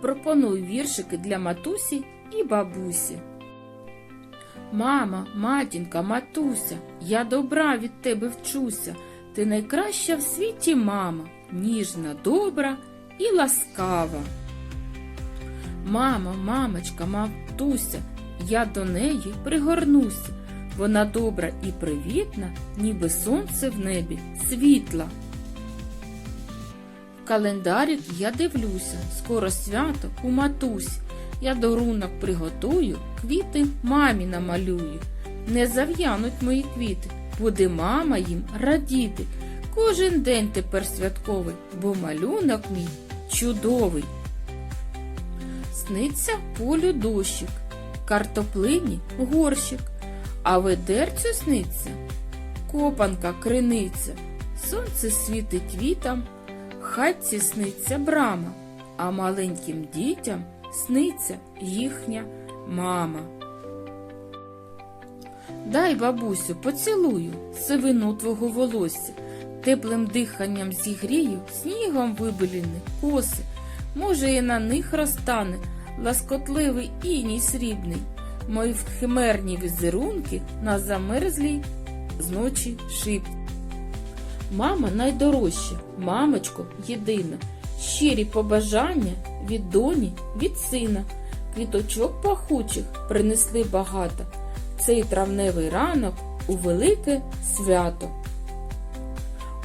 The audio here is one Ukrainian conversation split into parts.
пропоную віршики для матусі і бабусі. Мама, матінка, матуся, я добра від тебе вчуся. Ти найкраща в світі мама, ніжна, добра і ласкава. Мама, мамочка, матуся, я до неї пригорнуся. Вона добра і привітна, ніби сонце в небі, світла. Календарик я дивлюся, скоро свято у матусі. Я дарунок приготую, квіти мамі намалюю. Не зав'януть мої квіти, буде мама їм радіти. Кожен день тепер святковий, бо малюнок мій чудовий. Сниться полю дощик, картоплині горщик, а ведерцю сниться копанка криниця. Сонце світить вітам, хатці сниться брама, а маленьким дітям сниться їхня мама. Дай, бабусю, поцілую сивину твого волосся, теплим диханням зігрію, снігом вибеліни коси. Може, і на них розтане ласкотливий іній срібний, мої химерні візерунки на замерзлій зночі шип. Мама найдорожча, мамочко єдина, щирі побажання від доні, від сина, квіточок пахучих принесли багато. Цей травневий ранок у велике свято.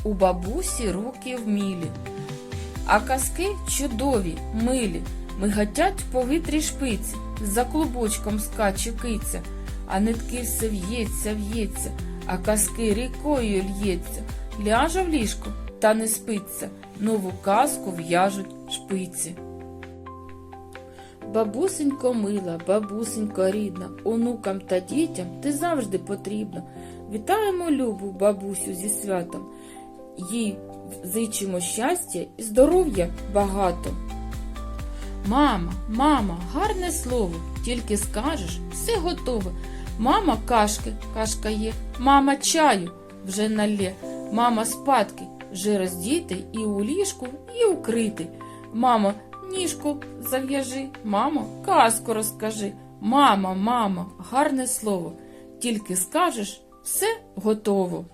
У бабусі руки вмілі, а казки чудові, милі, мигатять в повітрі шпиці, за клубочком скаче киця, а нитки все в'ється, в'ється, а казки рікою л'ється, ляже в ліжко та не спиться, нову казку в'яжуть шпиці. Бабусенько мила, бабусенько рідна, онукам та дітям ти завжди потрібна. Вітаємо любу бабусю зі святом, їй зичимо щастя і здоров'я багато. Мама, мама, гарне слово, тільки скажеш, все готове. Мама кашки, кашка є, мама чаю вже налє, мама спадки вже роздіти і у ліжку, і укрити. Мамо, ніжку зав'яжи, мамо, казку розкажи. Мама, мама, гарне слово, тільки скажеш, все готово.